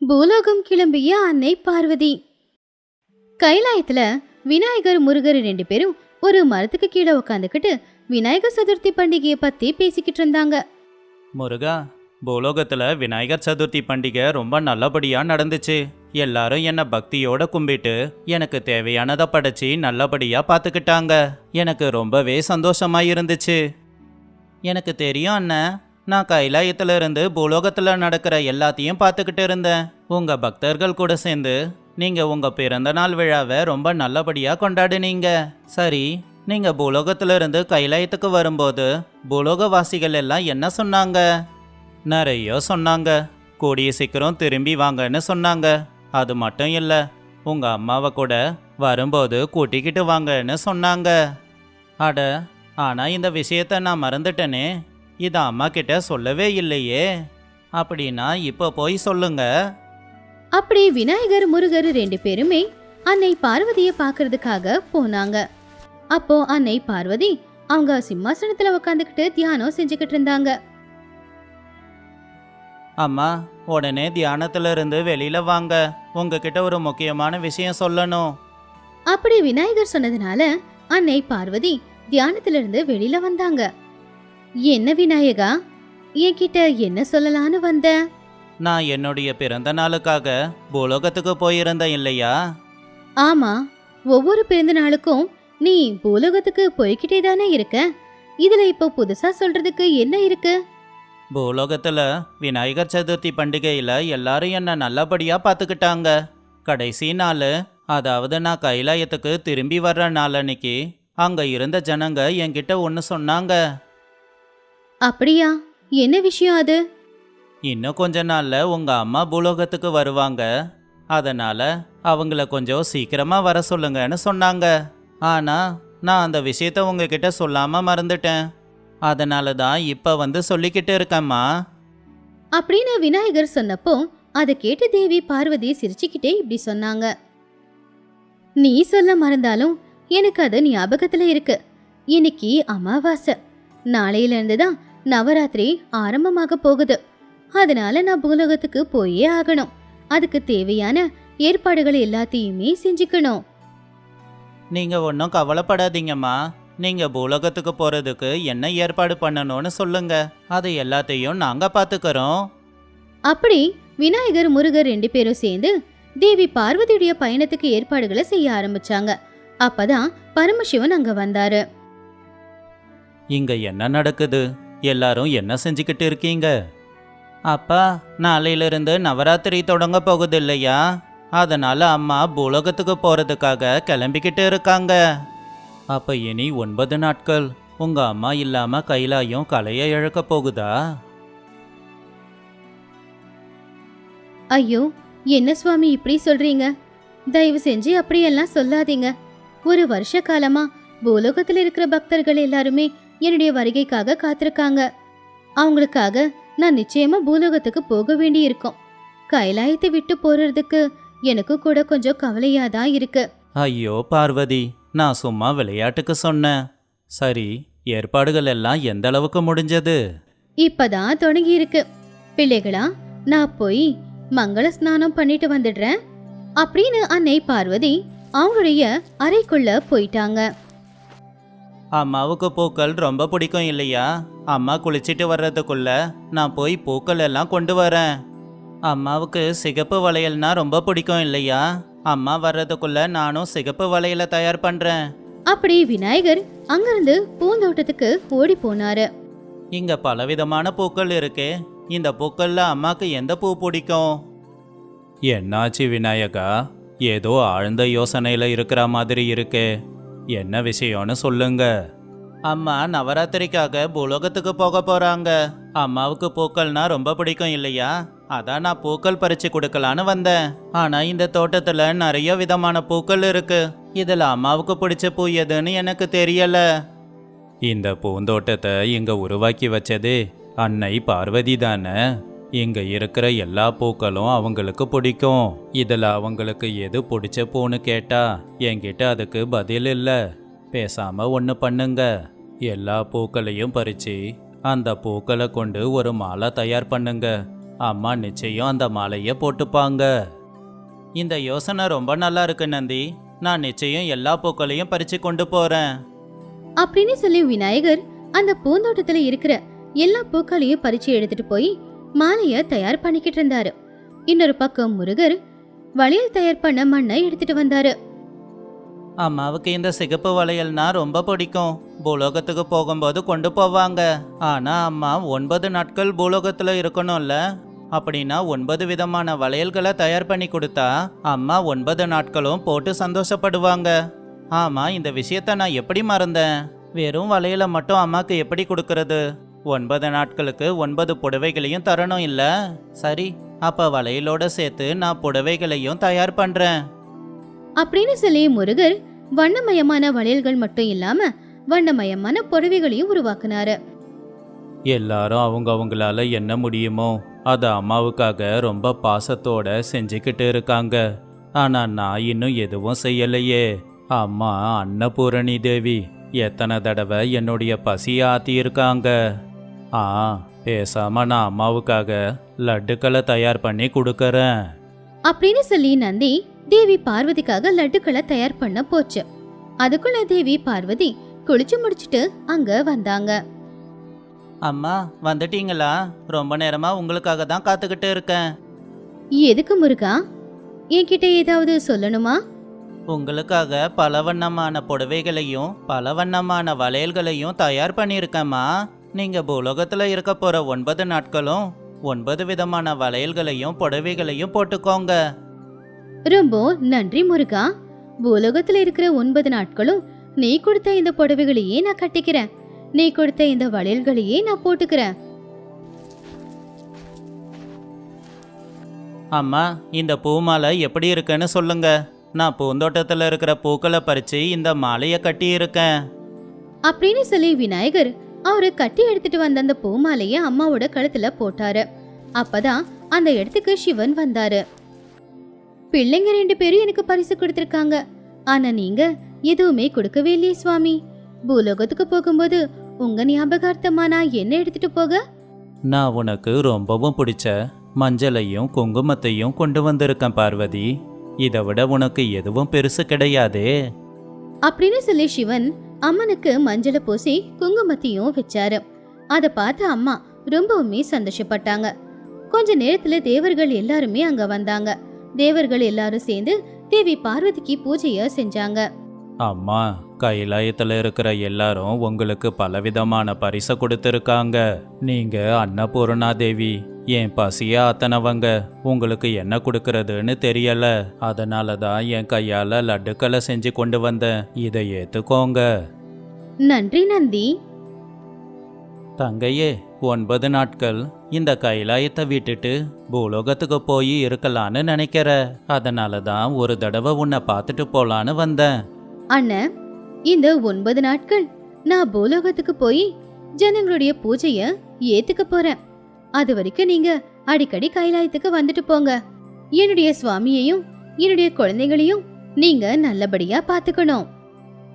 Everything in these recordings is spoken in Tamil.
பூலோகம் கிளம்பிய அன்னை பார்வதி. கைலாயத்துல விநாயகர் முருகர் ரெண்டு பேரும் ஒரு மரத்துக்கு கீழே உட்காந்துக்கிட்டு விநாயகர் சதுர்த்தி பண்டிகையை பத்தி பேசிக்கிட்டு இருந்தாங்க. முருகா பூலோகத்தில் விநாயகர் சதுர்த்தி பண்டிகை ரொம்ப நல்லபடியாக நடந்துச்சு. எல்லாரும் என்னை பக்தியோட கும்பிட்டு எனக்கு தேவையானதை படைச்சி நல்லபடியாக பார்த்துக்கிட்டாங்க எனக்கு ரொம்பவே சந்தோஷமா இருந்துச்சு. எனக்கு தெரியும் அண்ணன் நான் கைலாயத்துல இருந்து பூலோகத்தில் நடக்கிற எல்லாத்தையும் பார்த்துக்கிட்டு இருந்தேன். உங்கள் பக்தர்கள் கூட சேர்ந்து நீங்கள் உங்கள் பிறந்த நாள் விழாவை ரொம்ப நல்லபடியாக கொண்டாடுனீங்க. சரி நீங்கள் பூலோகத்திலிருந்து கைலாயத்துக்கு வரும்போது பூலோகவாசிகள் எல்லாம் என்ன சொன்னாங்க? நிறைய சொன்னாங்க. கூடிய சீக்கிரம் திரும்பி வாங்கன்னு சொன்னாங்க. அது மட்டும் இல்லை உங்கள் அம்மாவை கூட வரும்போது கூட்டிக்கிட்டு வாங்கன்னு சொன்னாங்க. அட ஆனால் இந்த விஷயத்த நான் மறந்துட்டேனே. இதை அம்மா கிட்ட சொல்லவே இல்லையே. அப்படின்னா இப்போ போய் சொல்லுங்க. அப்படி விநாயகர் முருகர் ரெண்டு பேருமே அன்னை பார்வதியை பார்க்கறதுக்காக போனாங்க. அப்போ அன்னை பார்வதி அவங்க சிம்மாசனத்துல உட்காந்துக்கிட்டு தியானம் செஞ்சுக்கிட்டு இருந்தாங்க. அம்மா உடனே தியானத்துல இருந்து வெளியில வாங்க. உங்ககிட்ட ஒரு முக்கியமான விஷயம் சொல்லணும். அப்படி விநாயகர் சொன்னதுனால அன்னை பார்வதி தியானத்துல இருந்து வெளியில வந்தாங்க. என்ன விநாயகா? என்கிட்ட என்ன சொல்லலான்னு வந்த? நான் என்னுடைய பிறந்த நாளுக்காக பூலோகத்துக்கு போயிருந்தேன் இல்லையா? ஆமா ஒவ்வொரு பிறந்த நாளுக்கும் நீ பூலோகத்துக்கு போய்கிட்டே தானே இருக்க? இதுல இப்போ புதுசா சொல்றதுக்கு என்ன இருக்கு? பூலோகத்துல விநாயகர் சதுர்த்தி பண்டிகையில எல்லாரும் என்ன நல்லபடியா பார்த்துக்கிட்டாங்க. கடைசி நாள் அதாவது நான் கைலாயத்துக்கு திரும்பி வர்ற நாள் அன்னைக்கு அங்க இருந்த ஜனங்க என்கிட்ட ஒன்று சொன்னாங்க. அப்படியா? என்ன விஷயம் அது? இன்னும் கொஞ்ச நாள்ல உங்க அம்மா பூலோகத்துக்கு வருவாங்க. அதனால அவங்கள கொஞ்சம் சீக்கிரமா வர சொல்லுங்கன்னு சொன்னாங்க. ஆனா நான் அந்த விஷயத்த உங்ககிட்ட சொல்லாம மறந்துட்டேன். அதனால தான் இப்ப வந்து சொல்லிக்கிட்டு இருக்கேம்மா. அப்படின்னு விநாயகர் சொன்னப்போ அதை கேட்டு தேவி பார்வதி சிரிச்சுக்கிட்டே இப்படி சொன்னாங்க. நீ சொல்ல மறந்தாலும் எனக்கு அது ஞாபகத்துல இருக்கு. இன்னைக்கு அமாவாசை. நாளையில இருந்து தான் நவராத்திரி ஆரம்பமாக போகுது. அதனால நான் பூலோகத்துக்கு போயே ஆகணும். அதுக்கு தேவையான ஏற்பாடுகள் எல்லாத்தையுமே செஞ்சுக்கணும். நீங்க ஒன்றும் கவலைப்படாதீங்கம்மா. நீங்க பூலோகத்துக்கு போறதுக்கு என்ன ஏற்பாடு பண்ணணும்னு சொல்லுங்க. அது எல்லாத்தையும் நாங்க பாத்துக்கறோம். அப்படி விநாயகர் முருகர் ரெண்டு பேரும் சேர்ந்து தேவி பார்வதியுடைய பயணத்துக்கு ஏற்பாடுகளை செய்ய ஆரம்பிச்சாங்க. அப்பதான் பரமசிவன் அங்க வந்தாரு. இங்க என்ன நடக்குது? எல்லாரும் என்ன செஞ்சுக்கிட்டு இருக்கீங்க? அப்பா நாளையிலிருந்து நவராத்திரி தொடங்க போகுது இல்லையா அதனால அம்மா பூலோகத்துக்கு போகிறதுக்காக கிளம்பிக்கிட்டு இருக்காங்க. அப்போ இனி ஒன்பது நாட்கள். உங்கள் அம்மா இல்லாமல் கைலாயும் கலையை இழக்க போகுதா? ஐயோ என்ன சுவாமி இப்படி சொல்றீங்க? தயவு செஞ்சு அப்படியெல்லாம் சொல்லாதீங்க. ஒரு வருஷ காலமா பூலோகத்தில் இருக்கிற பக்தர்கள் எல்லாருமே என்னுடைய வருகைக்காக காத்திருக்காங்க. அவங்களுக்காக நான் நிச்சயமா பூலோகத்துக்கு போக வேண்டி இருக்கும் கைலாயத்தை விட்டு போறதுக்கு எனக்கு கூட கொஞ்சம் கவலையா தான் இருக்கு. ஐயோ பார்வதி நான் சும்மா விளையாட்டுக்கு சொன்னேன். சரி ஏற்பாடுகள் எல்லாம் எந்த அளவுக்கு முடிஞ்சது? இப்பதான் தொடங்கி இருக்கு பிள்ளைகளா நான் போய் மங்கள ஸ்நானம் பண்ணிட்டு வந்துடுறேன். அப்படின்னு அன்னை பார்வதி அவங்களுடைய அறைக்குள்ள போயிட்டாங்க. அம்மாவுக்கு பூக்கள் ரொம்ப பிடிக்கும் இல்லையா? அம்மா குளிச்சிட்டு வர்றதுக்குள்ள நான் போய் பூக்கள் எல்லாம் கொண்டு வரேன். அம்மாவுக்கு சிகப்பு வளையல்னா ரொம்ப பிடிக்கும் இல்லையா? அம்மா வர்றதுக்குள்ள நானும் சிகப்பு வளையலை தயார் பண்றேன். அப்படி விநாயகர் அங்கிருந்து பூந்தோட்டத்துக்கு ஓடி போனாரு. இங்க பலவிதமான பூக்கள் இருக்கே. இந்த பூக்கள்ல அம்மாக்கு எந்த பூ பிடிக்கும்? என்னாச்சு விநாயகா? ஏதோ ஆழ்ந்த யோசனையில இருக்கிற மாதிரி இருக்கே. என்ன விஷயம்னு சொல்லுங்க. அம்மா நவராத்திரிக்காக பூலோகத்துக்கு போக போறாங்க. அம்மாவுக்கு பூக்கள்னா ரொம்ப பிடிக்கும் இல்லையா? அதான் நான் பூக்கள் பறிச்சு கொடுக்கலான்னு வந்தேன். ஆனா இந்த தோட்டத்துல நிறைய விதமான பூக்கள் இருக்கு. இதுல அம்மாவுக்கு பிடிச்ச பூ எதுன்னு எனக்கு தெரியல. இந்த பூந்தோட்டத்தை இங்க உருவாக்கி வச்சது அன்னை பார்வதி தானே? இங்க இருக்கிற எல்லா பூக்களும் அவங்களுக்கு பிடிக்கும். இதுல அவங்களுக்கு எது பிடிச்ச பூன்னு கேட்டா என்கிட்ட அதுக்கு பதில் இல்ல. பேசாம ஒன்று பண்ணுங்க. எல்லா பூக்களையும் பறிச்சு அந்த பூக்களை கொண்டு ஒரு மாலை தயார் பண்ணுங்க. அம்மா நிச்சயம் அந்த மாலையை போட்டுப்பாங்க. இந்த யோசனை ரொம்ப நல்லா இருக்கு நந்தி. நான் நிச்சயம் எல்லா பூக்களையும் பறிச்சு கொண்டு போறேன். அப்படின்னு சொல்லி விநாயகர் அந்த பூந்தோட்டத்துல இருக்கிற எல்லா பூக்களையும் பறிச்சு எடுத்துட்டு போய் மாலைய தயார் பண்ணிக்கிட்டு இருந்தாரு. இன்னொரு பக்கம் முருகர் வளையல் தயார் பண்ண மண்ணை எடுத்துட்டு வந்தாரு. அம்மாவுக்கு இந்த சிகப்பு வளையல்னா ரொம்ப பிடிக்கும். பூலோகத்துக்கு போகும்போது கொண்டு போவாங்க. ஆனா அம்மா ஒன்பது நாட்கள் பூலோகத்துல இருக்கணும்ல. அப்படின்னா ஒன்பது விதமான வளையல்களை தயார் பண்ணி கொடுத்தா அம்மா ஒன்பது நாட்களும் போட்டு சந்தோஷப்படுவாங்க. ஆமா இந்த விஷயத்த நான் எப்படி மறந்தேன்? வெறும் வளையலை மட்டும் அம்மாக்கு எப்படி கொடுக்கறது? ஒன்பது நாட்களுக்கு ஒன்பது புடவைகளையும் தரணும் இல்ல? சரி அப்ப வளையலோட சேர்த்து நான் புடவைகளையும் தயார் பண்றேன். அப்படின்னு சொல்லி முருகர் வண்ணமயமான வளையல்கள் மட்டும் இல்லாம வண்ணமயமான புடவைகளையும் உருவாக்குனாரு. எல்லாரும் அவங்க அவங்களால என்ன முடியுமோ அதை அம்மாவுக்காக ரொம்ப பாசத்தோட செஞ்சுக்கிட்டு இருக்காங்க. ஆனா நான் இன்னும் எதுவும் செய்யலையே. அம்மா அன்னபூரணி தேவி எத்தனை தடவை என்னுடைய பசியை ஆத்தியிருக்காங்க. ஆ பேசாம நான் அம்மாவுக்காக லட்டுக்களை தயார் பண்ணி கொடுக்கறேன். அப்படின்னு சொல்லி நந்தி தேவி பார்வதிக்காக லட்டுக்களை தயார் பண்ண போச்சு. அதுக்குள்ள தேவி பார்வதி குளிச்சு முடிச்சிட்டு அங்க வந்தாங்க. அம்மா வந்துட்டீங்களா? ரொம்ப நேரமா உங்களுக்காக தான் காத்துக்கிட்டு இருக்கேன். எதுக்கு முருகா? என்கிட்ட ஏதாவது சொல்லணுமா? உங்களுக்காக பல வண்ணமான புடவைகளையும் பல வண்ணமான வளையல்களையும் தயார் பண்ணியிருக்கேம்மா. நீங்க பூலோகத்துல இருக்க போற ஒன்பது நாட்களும் ஒன்பது விதமான வளையல்களையும் புடவைகளையும் போட்டுக்கோங்க. ரொம்ப நன்றி முருகா. பூலோகத்துல இருக்கிற ஒன்பது நாட்களும் நீ கொடுத்த இந்த புடவைகளையே நான் கட்டிக்கிறேன். நீ கொடுத்த இந்த வளையல்களையே நான் போட்டுக்கிறேன். அம்மா இந்த பூமாலை எப்படி இருக்குன்னு சொல்லுங்க. நான் பூந்தோட்டத்துல இருக்கிற பூக்களை பறிச்சு இந்த மாலையை கட்டியிருக்கேன். அப்படின்னு சொல்லி விநாயகர் அவரு கட்டி எடுத்துட்டு வந்த அந்த பூமாலைய அம்மாவோட கழுத்துல போட்டாரு. அப்பதான் அந்த இடத்துக்கு சிவன் வந்தாரு. பிள்ளைங்க ரெண்டு பேரும் எனக்கு பரிசு கொடுத்திருக்காங்க. ஆனா நீங்க எதுவுமே கொடுக்கவே இல்லையே சுவாமி. பூலோகத்துக்கு போகும்போது உங்க ஞாபகார்த்தமா நான் என்ன எடுத்துட்டு போக? நான் உனக்கு ரொம்பவும் பிடிச்ச மஞ்சளையும் குங்குமத்தையும் கொண்டு வந்திருக்கேன் பார்வதி. இதை விட உனக்கு எதுவும் பெருசு கிடையாதே. அப்படின்னு சொல்லி சிவன் அம்மனுக்கு மஞ்சளை பூசி குங்குமத்தையும் வச்சாரு. அதை பார்த்து அம்மா ரொம்பவுமே சந்தோஷப்பட்டாங்க. கொஞ்ச நேரத்துல தேவர்கள் எல்லாருமே அங்க வந்தாங்க. தேவர்கள் எல்லாரும் சேர்ந்து தேவி பார்வதிக்கு பூஜைய செஞ்சாங்க. அம்மா கைலாயத்துல இருக்கிற எல்லாரும் உங்களுக்கு பலவிதமான பரிசை கொடுத்துருக்காங்க. நீங்க அன்னபூர்ணா தேவி என் பசிய ஆத்தனவங்க உங்களுக்கு என்ன கொடுக்கறதுன்னு தெரியல. அதனால தான் என் கையால லட்டுக்களை செஞ்சு கொண்டு வந்தேன். இதை ஏத்துக்கோங்க. நன்றி நந்தி. தங்கையே ஒன்பது நாட்கள் இந்த கைலாயத்தை விட்டுட்டு பூலோகத்துக்கு போய் இருக்கலான்னு நினைக்கிற. அதனால தான் ஒரு தடவை உன்னை பார்த்துட்டு போலான்னு வந்தேன். அண்ணன் இந்த ஒன்பது நாட்கள் நான் பூலோகத்துக்கு போய் ஜனங்களுடைய பூஜைய ஏத்துக்க போறேன். அது வரைக்கும் நீங்க அடிக்கடி கைலாயத்துக்கு வந்துட்டு போங்க. என்னுடைய சுவாமியையும் என்னுடைய குழந்தைகளையும் நீங்க நல்லபடியா பாத்துக்கணும்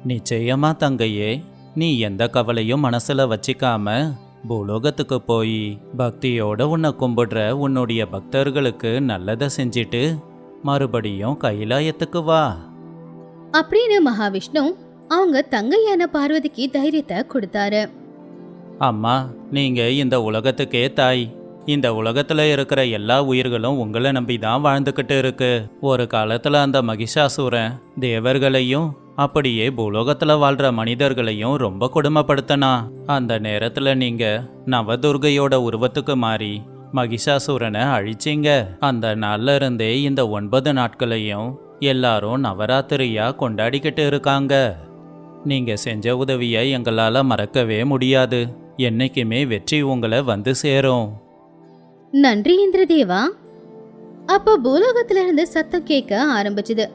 நிச்சயமா தங்கையே நீ எந்த கவலையும் மனசுல வச்சிக்காம பூலோகத்துக்கு போய் பக்தியோட உன்னை கும்பிடுற உன்னுடைய பக்தர்களுக்கு நல்லதை செஞ்சிட்டு மறுபடியும் கைலாயத்துக்கு வா. அப்படின்னு மகாவிஷ்ணு அவங்க தங்கையான பார்வதிக்கு தைரியத்தை கொடுத்தாரு. அம்மா நீங்க இந்த உலகத்துக்கே தாய். இந்த உலகத்துல இருக்கிற எல்லா உயிர்களும் உங்களை நம்பி தான் வாழ்ந்துக்கிட்டு இருக்கு. ஒரு காலத்துல அந்த மகிஷாசுரன் தேவர்களையும் அப்படியே பூலோகத்துல வாழ்ற மனிதர்களையும் ரொம்ப கொடுமைப்படுத்தினா. அந்த நேரத்துல நீங்க நவதுர்கையோட உருவத்துக்கு மாறி மகிஷாசுரனை அழிச்சிங்க. அந்த நாள்ல இருந்தே இந்த ஒன்பது நாட்களையும் எல்லாரும் நவராத்திரியா கொண்டாடிக்கிட்டு இருக்காங்க. நீங்க செஞ்ச உதவியை எங்களால் மறக்கவே முடியாது. என்னைக்குமே வெற்றி உங்களை வந்து சேரும். நன்றி இந்திரதேவா. அப்ப பூலோகத்துல இருந்து சத்தம் கேட்க ஆரம்பிச்சது.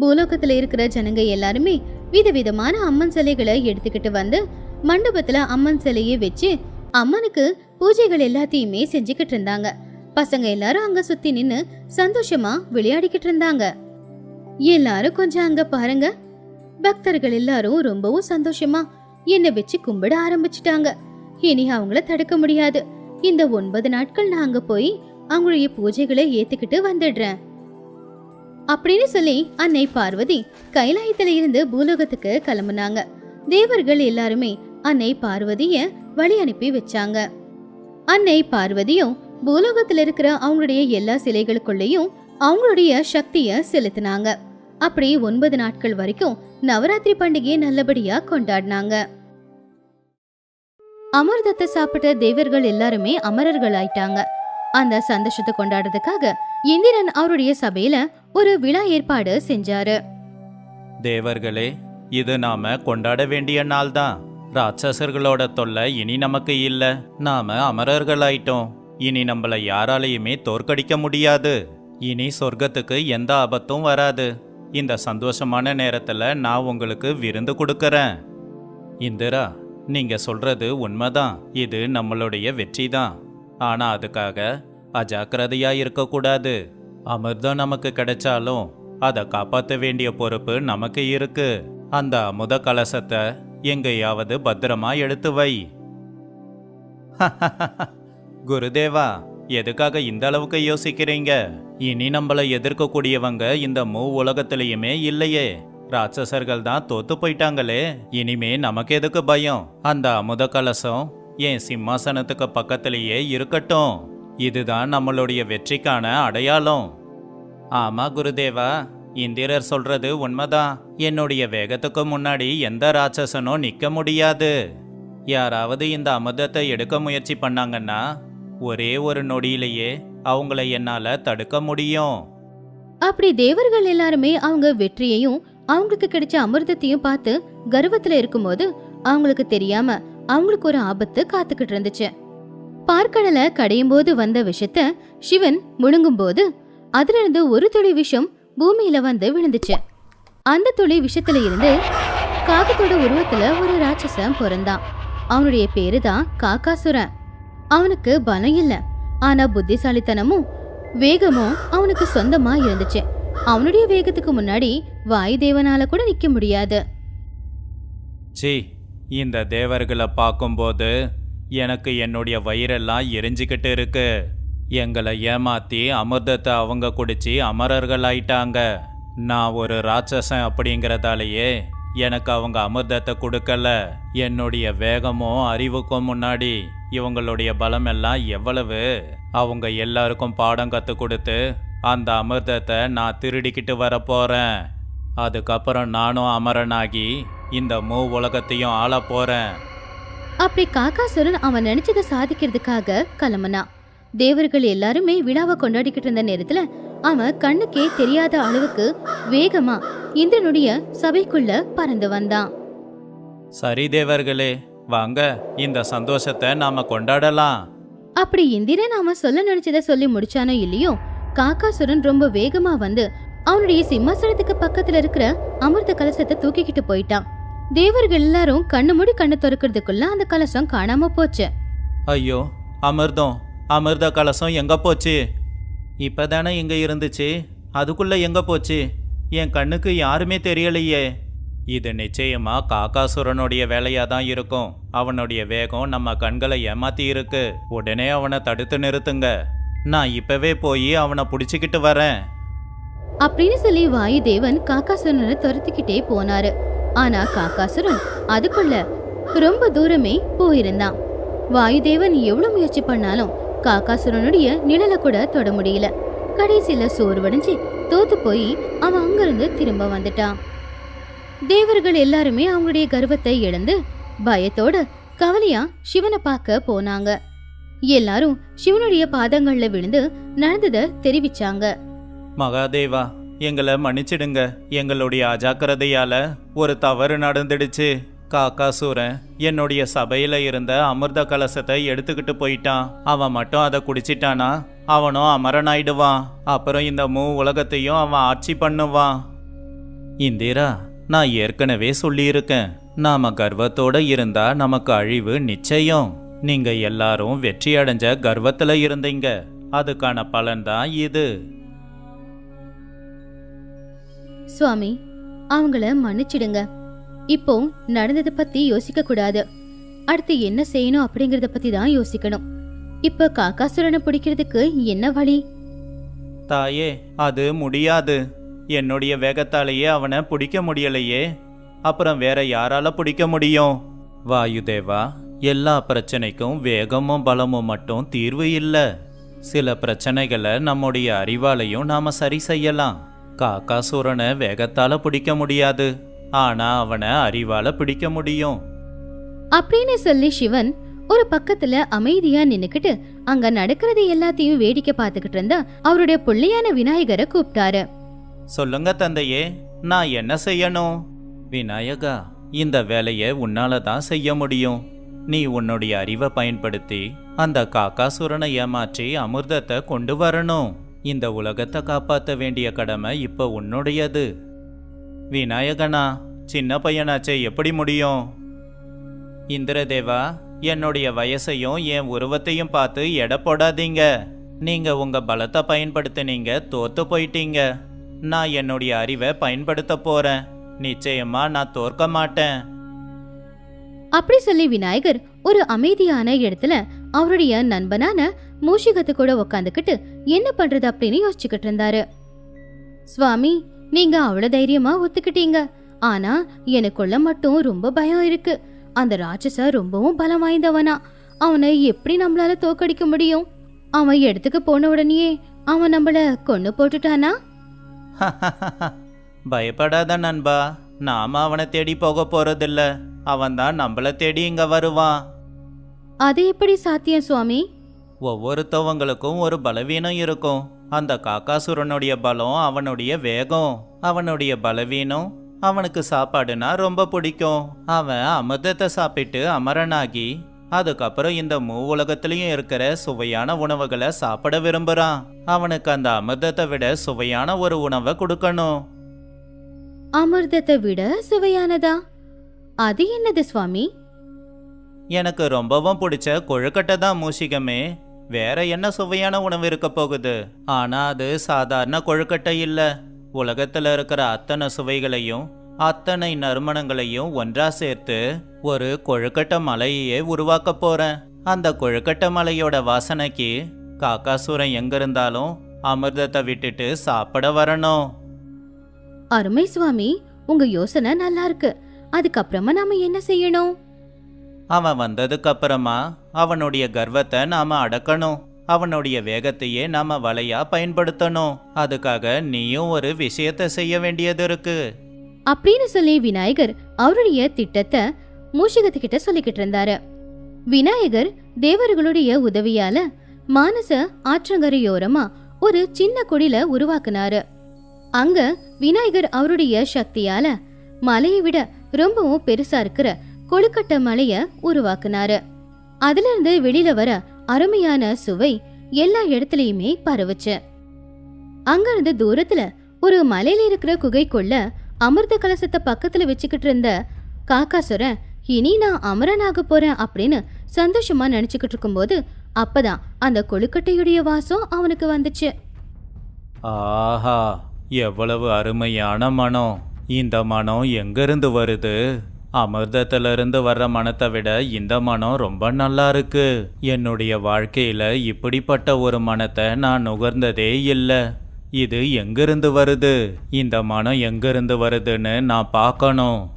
பூலோகத்துல இருக்கிற ஜனங்க எல்லாருமே விதவிதமான அம்மன் சிலைகளை எடுத்துக்கிட்டு வந்து மண்டபத்துல அம்மன் சிலையை வச்சு அம்மனுக்கு பூஜைகள் எல்லாத்தையுமே செஞ்சுக்கிட்டு இருந்தாங்க. பசங்க எல்லாரும் அங்க சுத்தி நின்னு சந்தோஷமா விளையாடிக்கிட்டு இருந்தாங்க. எல்லாரும் கொஞ்சம் அங்க பாருங்க. பக்தர்கள் எல்லாரும் ரொம்பவும் சந்தோஷமா என்னை வச்சு கும்பிட ஆரம்பிச்சிட்டாங்க. இனி அவங்கள தடுக்க முடியாது. இந்த ஒன்பது நாட்கள் நான் அங்க போய் அவங்களுடைய பூஜைகளை ஏத்துக்கிட்டு வந்துடுறேன். அப்படின்னு சொல்லி அன்னை பார்வதி கைலாயத்துல இருந்து பூலோகத்துக்கு கிளம்புனாங்க. தேவர்கள் எல்லாருமே அன்னை பார்வதிய வழி அனுப்பி வச்சாங்க. அன்னை பார்வதியும் பூலோகத்துல இருக்கிற அவங்களுடைய எல்லா சிலைகளுக்குள்ளேயும் அவங்களுடைய சக்திய செலுத்தினாங்க. அப்படி ஒன்பது நாட்கள் வரைக்கும் நவராத்திரி பண்டிகையை நல்லபடியா கொண்டாடினாங்க. அமிர்தத்தை சாப்பிட்ட தேவர்கள் எல்லாருமே அமரர்கள் ஆயிட்டாங்க அந்த சந்தோஷத்தை கொண்டாடுறதுக்காக இந்திரன் அவருடைய சபையில ஒரு விழா ஏற்பாடு செஞ்சாரு. தேவர்களே இது நாம கொண்டாட வேண்டிய நாள் தான் ராட்சசர்களோட தொல்லை இனி நமக்கு இல்ல. நாம அமரர்களாயிட்டோம். இனி நம்மள யாராலையுமே தோற்கடிக்க முடியாது. இனி சொர்க்கத்துக்கு எந்த ஆபத்தும் வராது. இந்த சந்தோஷமான நேரத்துல நான் உங்களுக்கு விருந்து கொடுக்கறேன். இந்திரா நீங்க சொல்றது உண்மைதான். இது நம்மளுடைய வெற்றி தான் ஆனா அதுக்காக அஜாக்கிரதையா இருக்கக்கூடாது. அமிர்தம் நமக்கு கிடைச்சாலும் அதை காப்பாற்ற வேண்டிய பொறுப்பு நமக்கு இருக்கு. அந்த அமுத கலசத்தை எங்கேயாவது பத்திரமா எடுத்து வை. குருதேவா எதுக்காக இந்த அளவுக்கு யோசிக்கிறீங்க? இனி நம்மளை எதிர்க்கக்கூடியவங்க இந்த மூ உலகத்திலையுமே இல்லையே. ராட்சசர்கள் தான் தோத்து போயிட்டாங்களே. இனிமே நமக்கு எதுக்கு பயம்? அந்த அமுத கலசம் என் சிம்மாசனத்துக்கு பக்கத்திலேயே இருக்கட்டும். இதுதான் நம்மளுடைய வெற்றிக்கான அடையாளம். ஆமா குருதேவா. இந்திரர் சொல்றது உண்மைதான். என்னுடைய வேகத்துக்கு முன்னாடி எந்த ராட்சசனும் நிக்க முடியாது. யாராவது இந்த அமுதத்தை எடுக்க முயற்சி பண்ணாங்கன்னா ஒரே ஒரு நொடியிலேயே அவங்கள என்னால தடுக்க முடியும். அப்படி தேவர்கள் எல்லாருமே அவங்க வெற்றியையும் அவங்களுக்கு கிடைச்ச அமிர்தத்தையும் பார்த்து கர்வத்துல இருக்கும்போது அவங்களுக்கு தெரியாம அவங்களுக்கு ஒரு ஆபத்து காத்துக்கிட்டு இருந்துச்சு. பார்க்கடலை கடையும் போது வந்த விஷத்த சிவன் முழுங்கும் போது அதுல இருந்து ஒரு துளி விஷம் பூமியில வந்து விழுந்துச்சு. அந்த துளி விஷத்துல இருந்து காகத்தோட உருவத்துல ஒரு ராட்சசன் பிறந்தான். அவனுடைய பேரு தான் காக்காசுரன். அவனுக்கு பலம் இல்ல. ஆனா புத்திசாலித்தனமும் வேகமும் அவனுக்கு சொந்தமா இருந்துச்சு. அவனுடைய வேகத்துக்கு முன்னாடி வாய் தேவனால கூட நிக்க முடியாது சி இந்த தேவர்களை பார்க்கும்போது எனக்கு என்னுடைய வயிறெல்லாம் எரிஞ்சுக்கிட்டு இருக்கு எங்களை ஏமாத்தி அமிர்தத்தை அவங்க குடிச்சு அமரர்கள் ஆயிட்டாங்க நான் ஒரு ராட்சசன் அப்படிங்கிறதாலேயே எனக்கு அவங்க அமிர்தத்தை கொடுக்கல. என்னுடைய வேகமும் அறிவுக்கும் முன்னாடி இவங்களுடைய பலம் எல்லாம் எவ்வளவு? அவங்க எல்லாருக்கும் பாடம் கற்றுக் கொடுத்து அந்த அமிர்தத்தை நான் திருடிக்கிட்டு வர போறேன். அதுக்கப்புறம் நானும் அமரனாகி இந்த மூ உலகத்தையும் ஆள போறேன். அப்படி காக்காசுரன் அவன் நினைச்சதை சாதிக்கிறதுக்காக கிளம்புனான் தேவர்கள் எல்லாருமே விழாவை கொண்டாடிக்கிட்டு இருந்த நேரத்துல அவன் கண்ணுக்கே தெரியாத அளவுக்கு வேகமா இந்திரனுடைய சபைக்குள்ள பறந்து வந்தான். சரி தேவர்களே வாங்க இந்த சந்தோஷத்தை நாம கொண்டாடலாம். அப்படி இந்திரன் அவன் சொல்ல நினைச்சதை சொல்லி முடிச்சானோ இல்லையோ காக்காசுரன் ரொம்ப வேகமா வந்து அவனுடைய சிம்மாசனத்துக்கு பக்கத்துல இருக்கிற அமிர்த கலசத்தை தூக்கிக்கிட்டு போயிட்டான். தேவர்கள் எல்லாரும் கண்ணு மூடி கண்ணு திறக்கிறதுக்குள்ள அந்த கலசம் காணாம போச்சு. ஐயோ அமிர்தம் அமிர்த கலசம் எங்க போச்சு? இப்பதானே இங்க இருந்துச்சு? அதுக்குள்ள எங்க போச்சு? என் கண்ணுக்கு யாருமே தெரியலையே. இது நிச்சயமா காக்காசுரனுடைய வேலையா தான் இருக்கும். அவனுடைய வேகம் நம்ம கண்களை ஏமாத்தி இருக்கு. உடனே அவனை தடுத்து நிறுத்துங்க. நான் இப்பவே போய் அவனை பிடிச்சிக்கிட்டு வரேன். அப்படின்னு சொல்லி வாயுதேவன் காக்காசுரனை துரத்திக்கிட்டே போனாரு. ஆனா காக்காசுரன் அதுக்குள்ள ரொம்ப தூரமே போயிருந்தான். வாயுதேவன் எவ்வளவு முயற்சி பண்ணாலும் காக்காசுரனுடைய நிழலை கூட தொட முடியல. கடைசியில சோர்வடைஞ்சு தோத்து போய் அவன் அங்கிருந்து திரும்ப வந்துட்டான். தேவர்கள் எல்லாருமே அவங்களுடைய கர்வத்தை இழந்து பயத்தோட கவலையா சிவனை பார்க்க போனாங்க. எல்லாரும் சிவனுடைய பாதங்கள்ல விழுந்து நடந்ததை தெரிவிச்சாங்க. மகாதேவா எங்களை மன்னிச்சிடுங்க. எங்களுடைய அஜாக்கிரதையால ஒரு தவறு நடந்துடுச்சு. காக்காசூரன் என்னுடைய சபையில இருந்த அமிர்த கலசத்தை எடுத்துக்கிட்டு போயிட்டான். அவன் மட்டும் அதை குடிச்சிட்டானா? அவனும் அமரனாயிடுவான். அப்புறம் இந்த மூ உலகத்தையும் அவன் ஆட்சி பண்ணுவான். இந்திரா நான் ஏற்கனவே சொல்லியிருக்கேன். நாம கர்வத்தோட இருந்தா நமக்கு அழிவு நிச்சயம். நீங்க எல்லாரும் வெற்றி அடைஞ்ச கர்வத்துல இருந்தீங்க. அதுக்கான பலன்தான் இது. சுவாமி அவங்கள மன்னிச்சிடுங்க. இப்போ நடந்ததை பத்தி யோசிக்க கூடாது. அடுத்து என்ன செய்யணும் அப்படிங்கறத பத்தி தான் யோசிக்கணும். இப்ப காக்காசுரனை பிடிக்கிறதுக்கு என்ன வழி? தாயே அது முடியாது. என்னுடைய வேகத்தாலேயே அவனை பிடிக்க முடியலையே. அப்புறம் வேற யாரால பிடிக்க முடியும்? வாயுதேவா எல்லா பிரச்சனைக்கும் வேகமும் பலமும் மட்டும் தீர்வு இல்லை. சில பிரச்சனைகளை நம்முடைய அறிவாலையும் நாம சரி செய்யலாம். காக்காசூரனை வேகத்தால பிடிக்க முடியாது. ஆனா அவனை அறிவால பிடிக்க முடியும். அப்படின்னு சொல்லி சிவன் ஒரு பக்கத்துல அமைதியா நின்னுக்கிட்டு அங்க நடக்கிறது எல்லாத்தையும் வேடிக்கை பார்த்துக்கிட்டு இருந்தா அவருடைய பிள்ளையான விநாயகரை கூப்பிட்டாரு. சொல்லுங்க தந்தையே நான் என்ன செய்யணும்? விநாயகா இந்த வேலையை உன்னால தான் செய்ய முடியும். நீ உன்னுடைய அறிவை பயன்படுத்தி அந்த காக்காசுரனை ஏமாற்றி அமிர்தத்தை கொண்டு வரணும். இந்த உலகத்தை காப்பாற்ற வேண்டிய கடமை இப்போ உன்னுடையது. விநாயகனா சின்ன பையனாச்சே எப்படி முடியும்? இந்திரதேவா என்னுடைய வயசையும் என் உருவத்தையும் பார்த்து எடை போடாதீங்க. நீங்க உங்க பலத்தை பயன்படுத்தினீங்க தோத்து போயிட்டீங்க. நான் என்னுடைய அறிவை பயன்படுத்த போறேன். நிச்சயமா நான் தோற்க மாட்டேன். அப்படி சொல்லி விநாயகர் ஒரு அமைதியான இடத்துல அவருடைய நண்பனான மூஷிகத்து கூட உக்காந்துக்கிட்டு என்ன பண்றது அப்படின்னு யோசிச்சுக்கிட்டு இருந்தாரு. சுவாமி நீங்க அவ்வளவு தைரியமா ஒத்துக்கிட்டீங்க. ஆனா எனக்குள்ள மட்டும் ரொம்ப பயம் இருக்கு. அந்த ராட்சச ரொம்பவும் பலம் வாய்ந்தவனா. அவனை எப்படி நம்மளால தோக்கடிக்க முடியும்? அவன் இடத்துக்கு போன உடனேயே அவன் நம்மள கொன்னு போட்டுட்டானா? பயப்படாத நண்பா. நாம அவனை தேடி போக போறதில்ல. அவன்தான் நம்மள தேடி இங்க வருவான். அது எப்படி சாத்தியம் சுவாமி? ஒவ்வொருத்தவங்களுக்கும் ஒரு பலவீனம் இருக்கும். அந்த காக்காசுரனுடைய பலம் அவனுடைய வேகம். அவனுடைய பலவீனம் அவனுக்கு சாப்பாடுனா ரொம்ப பிடிக்கும். அவன் அமிர்தத்தை சாப்பிட்டு அமரனாகி அதுக்கப்புறம் இந்த மூ உலகத்திலையும் இருக்கிற சுவையான உணவுகளை சாப்பிட விரும்புறான். அவனுக்கு அந்த அமிர்தத்தை விட சுவையான ஒரு உணவை கொடுக்கணும். அமிர்தத்தை விட சுவையானதா? அது என்னது சுவாமி? எனக்கு ரொம்பவும் பிடிச்ச கொழுக்கட்டை தான் மூஷிகமே. வேற என்ன சுவையான உணவு இருக்க போகுது? ஆனா அது சாதாரண கொழுக்கட்டை இல்ல. உலகத்துல இருக்கிற அத்தனை சுவைகளையும் அத்தனை நறுமணங்களையும் ஒன்றா சேர்த்து ஒரு கொழுக்கட்டை மலையே உருவாக்க போறேன். அந்த கொழுக்கட்டை மலையோட வாசனைக்கு காக்காசூரன் எங்க இருந்தாலும் அமிர்தத்தை விட்டுட்டு சாப்பிட வரணும். அருமை சுவாமி உங்க யோசனை நல்லா இருக்கு. அதுக்கப்புறமா நாம என்ன செய்யணும்? அவன் வந்ததுக்கு அப்புறமா அவனுடைய கர்வத்தை நாம அடக்கணும். அவனுடைய வேகத்தையே நாம வலையா பயன்படுத்தணும். அதுக்காக நீயும் ஒரு விஷயத்த செய்ய வேண்டியது இருக்கு. அப்படின்னு சொல்லி விநாயகர் அவருடைய திட்டத்தை மூஷிகத்துக்கிட்ட சொல்லிக்கிட்டு இருந்தாரு. விநாயகர் தேவர்களுடைய உதவியால மானச ஆற்றங்கரையோரமா ஒரு சின்ன குடில உருவாக்குனாரு. அங்க விநாயகர் அவருடைய சக்தியால மலையை விட ரொம்பவும் பெருசா இருக்கிற கொழுக்கட்டை மலைய உருவாக்குனாரு. அதுல இருந்து வெளியில வர அருமையான சுவை எல்லா இடத்துலயுமே பரவுச்சு. அங்கிருந்து தூரத்துல ஒரு மலையில இருக்கிற குகைக்குள்ள அமிர்த கலசத்தை பக்கத்துல வச்சுக்கிட்டு இருந்த காக்காசுரன் இனி நான் அமரனாக போறேன் அப்படின்னு சந்தோஷமா நினைச்சுக்கிட்டு இருக்கும்போது அப்பதான் அந்த கொழுக்கட்டையுடைய வாசம் அவனுக்கு வந்துச்சு. ஆஹா எவ்வளவு அருமையான மனம். இந்த மனம் எங்கிருந்து வருது? அமிர்தத்திலிருந்து வர்ற மனத்தை விட இந்த மனம் ரொம்ப நல்லா இருக்கு. என்னுடைய வாழ்க்கையில இப்படிப்பட்ட ஒரு மனத்தை நான் நுகர்ந்ததே இல்லை. இது எங்கிருந்து வருது? இந்த மனம் எங்கிருந்து வருதுன்னு நான் பார்க்கணும்.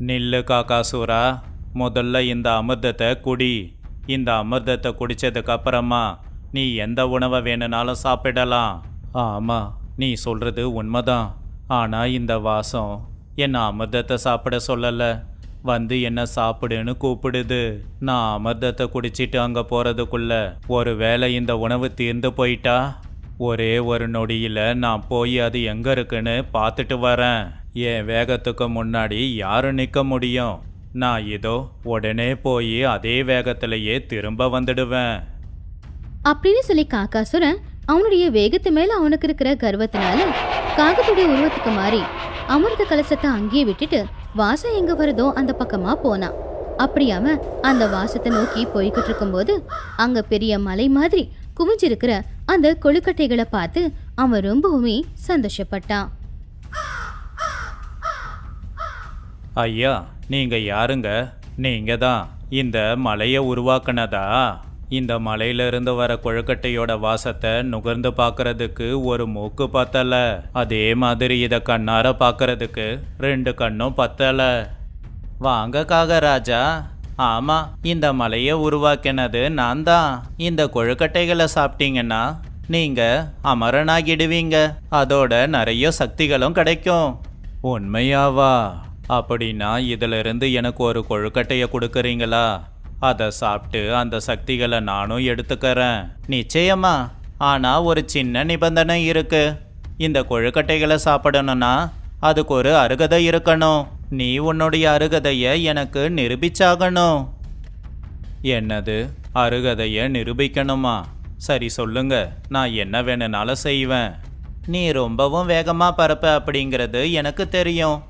நில்லு காக்காசூரா முதல்ல இந்த அமிர்தத்தை குடி. இந்த அமிர்தத்தை குடிச்சதுக்கு அப்புறமா நீ எந்த உணவை வேணும்னாலும் சாப்பிடலாம். ஆமா நீ சொல்றது உண்மைதான். ஆனா இந்த வாசம் என்ன அமிர்தத்தை சாப்பிட சொல்லலை. வந்து என்ன சாப்பிடுன்னு கூப்பிடுது. நான் அமிர்தத்தை குடிச்சிட்டு அங்கே போகிறதுக்குள்ள ஒரு வேளை இந்த உணவு தீர்ந்து போயிட்டா? ஒரே ஒரு நொடியில் நான் போய் அது எங்கே இருக்குன்னு பார்த்துட்டு வரேன். என் வேகத்துக்கு முன்னாடி யாரும் நிற்க முடியும்? நான் இதோ உடனே போய் அதே வேகத்திலேயே திரும்ப வந்துடுவேன். அப்படின்னு சொல்லி காக்காசுரன் அவனுடைய வேகத்து மேல அவனுக்கு இருக்கிற கர்வத்தினால காகத்துடைய உருவத்துக்கு மாறி அமிர்த கலசத்தை அங்கேயே விட்டுட்டு வாசம் எங்க வருதோ அந்த பக்கமா போனான் அப்படியாம அந்த வாசத்தை நோக்கி போய்கிட்டு இருக்கும்போது அங்க பெரிய மலை மாதிரி குவிஞ்சிருக்கிற அந்த கொழுக்கட்டைகளை பார்த்து அவன் ரொம்பவுமே சந்தோஷப்பட்டான். ஐயா நீங்க யாருங்க? நீங்க தான் இந்த மலையை உருவாக்குனதா? இந்த மலையிலிருந்து வர கொழுக்கட்டையோட வாசத்தை நுகர்ந்து பார்க்கறதுக்கு ஒரு மூக்கு பத்தல. அதே மாதிரி இதை கண்ணார பார்க்கறதுக்கு ரெண்டு கண்ணும் பத்தல. வாங்க காகராஜா ஆமா இந்த மலையை உருவாக்கினது நான் தான் இந்த கொழுக்கட்டைகளை சாப்பிட்டீங்கன்னா நீங்க அமரனாகிடுவீங்க. அதோட நிறைய சக்திகளும் கிடைக்கும். உண்மையாவா? அப்படின்னா இதுல இருந்து எனக்கு ஒரு கொழுக்கட்டையை கொடுக்குறீங்களா? அதை சாப்பிட்டு அந்த சக்திகளை நானும் எடுத்துக்கிறேன். நிச்சயமா. ஆனா ஒரு சின்ன நிபந்தனை இருக்கு. இந்த கொழுக்கட்டைகளை சாப்பிடணும்னா அதுக்கு ஒரு அருகதை இருக்கணும். நீ உன்னுடைய அருகதையை எனக்கு நிரூபிச்சாகணும். என்னது? அருகதையை நிரூபிக்கணுமா? சரி சொல்லுங்க. நான் என்ன வேணும்னாலும் செய்வேன். நீ ரொம்பவும் வேகமாக பறப்ப அப்படிங்கிறது எனக்கு தெரியும்.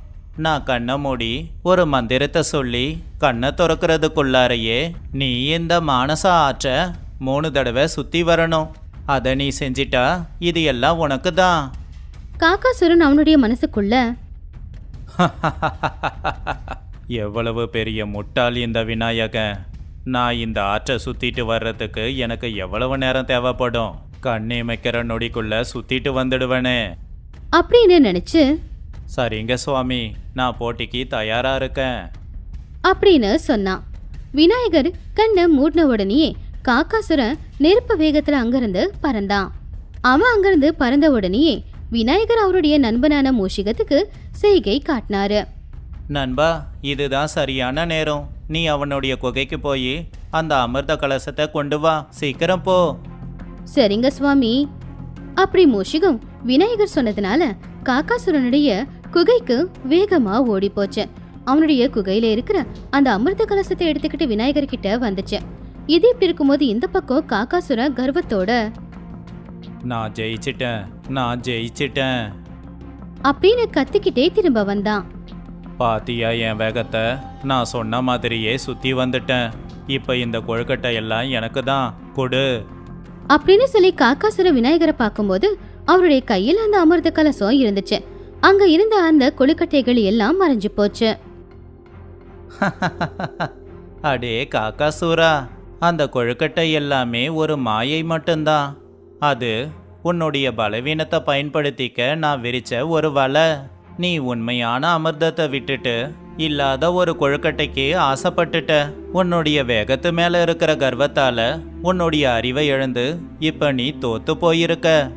நான் கண்ணை மூடி ஒரு மந்திரத்தை சொல்லி கண்ணை திறக்கிறதுக்குள்ளாரையே நீ இந்த மானச ஆற்ற மூணு தடவை சுத்தி வரணும். அதை நீ செஞ்சிட்டா இது எல்லாம் உனக்கு தான் காக்காசுரன் அவனுடைய மனசுக்குள்ள எவ்வளவு பெரிய முட்டாள் இந்த விநாயகன். நான் இந்த ஆற்றை சுத்திட்டு வர்றதுக்கு எனக்கு எவ்வளவு நேரம் தேவைப்படும். கண்ணிமைக்கிற நொடிக்குள்ள சுத்திட்டு வந்துடுவேனே. அப்படின்னு நினைச்சு சரிங்க சுவாமி நான் போட்டிக்கு தயாரா இருக்கேன். அப்படின்னு சொன்னான் விநாயகர் கண்ணை மூடின உடனேயே காக்காசுரன் நெருப்பு வேகத்துல அங்கிருந்து பறந்தான். அவன் அங்கிருந்து பறந்த உடனேயே விநாயகர் அவருடைய நண்பனான மூஷிகத்துக்கு செய்கை காட்டினாரு. நண்பா இதுதான் சரியான நேரம். நீ அவனுடைய குகைக்கு போய் அந்த அமிர்த கலசத்தை கொண்டு வா. சீக்கிரம் போ. சரிங்க சுவாமி. அப்படி மூஷிகம் விநாயகர் சொன்னதுனால காக்காசுரனுடைய குகைக்கு வேகமா ஓடி போச்சு அவனுடைய குகையில இருக்கிற அந்த அமிர்த கலசத்தை எடுத்துக்கிட்டு விநாயகர் கிட்ட வந்துச்சு. இது இப்படி இருக்கும்போது இந்த பக்கம் காக்காசுரன் கர்வத்தோட நான் ஜெயிச்சிட்டேன் நான் ஜெயிச்சிட்டேன். அப்படின்னு கத்திக்கிட்டே திரும்ப வந்தான். பாத்தியா என் வேகத்தை? நான் சொன்ன மாதிரியே சுத்தி வந்துட்டேன். இப்போ இந்த கொழுக்கட்டை எல்லாம் எனக்கு தான் கொடு. அப்படின்னு சொல்லி காக்காசுர விநாயகரை பார்க்கும்போது அவருடைய கையில் அந்த அமிர்த கலசம் இருந்துச்சு. அங்க இருந்த அந்த கொழுக்கட்டைகள் எல்லாம் மறைஞ்சு போச்சு. அடே காக்கா சூரா அந்த கொழுக்கட்டை எல்லாமே ஒரு மாயை மட்டும்தான். அது உன்னுடைய பலவீனத்தை பயன்படுத்திக்க நான் விரிச்ச ஒரு வலை. நீ உண்மையான அமிர்தத்தை விட்டுட்டு இல்லாத ஒரு கொழுக்கட்டைக்கு ஆசைப்பட்டுட்ட. உன்னுடைய வேகத்து மேல இருக்கிற கர்வத்தால உன்னுடைய அறிவை இழந்து இப்ப நீ தோத்து போயிருக்க.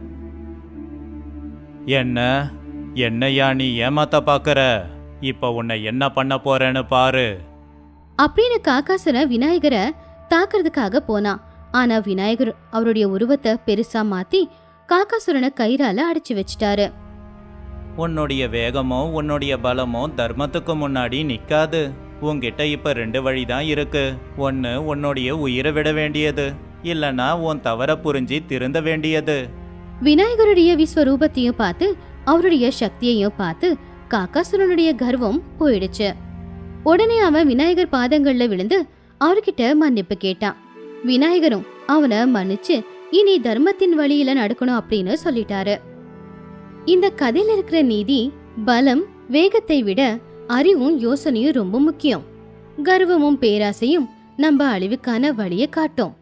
என்ன? என்னையா நீ ஏமாத்த பாக்குற? இப்ப உன்னை என்ன பண்ண போறேன்னு பாரு. அப்படின்னு காக்காசுர விநாயகரை தாக்குறதுக்காக போனான் ஆனா விநாயகர் அவருடைய உருவத்தை பெருசா மாத்தி காக்காசுரனை கயிறால அடைச்சு வச்சிட்டாரு. உன்னுடைய வேகமும் உன்னுடைய பலமும் தர்மத்துக்கு முன்னாடி நிக்காது. உன்கிட்ட இப்ப ரெண்டு வழி தான் இருக்கு. ஒன்னு உன்னுடைய உயிரை விட வேண்டியது. இல்லனா உன் தவற புரிஞ்சு திருந்த வேண்டியது. விநாயகருடைய விஸ்வரூபத்தையும் பார்த்து அவருடைய சக்தியையும் பார்த்து காக்காசுரனுடைய கர்வம் போயிடுச்சு. உடனே அவன் விநாயகர் பாதங்கள்ல விழுந்து அவர்கிட்ட மன்னிப்பு கேட்டான். விநாயகரும் அவனை மன்னிச்சு இனி தர்மத்தின் வழியில நடக்கணும் அப்படின்னு சொல்லிட்டாரு. இந்த கதையில இருக்கிற நீதி பலம் வேகத்தை விட அறிவும் யோசனையும் ரொம்ப முக்கியம். கர்வமும் பேராசையும் நம்ம அழிவுக்கான வழியை காட்டும்.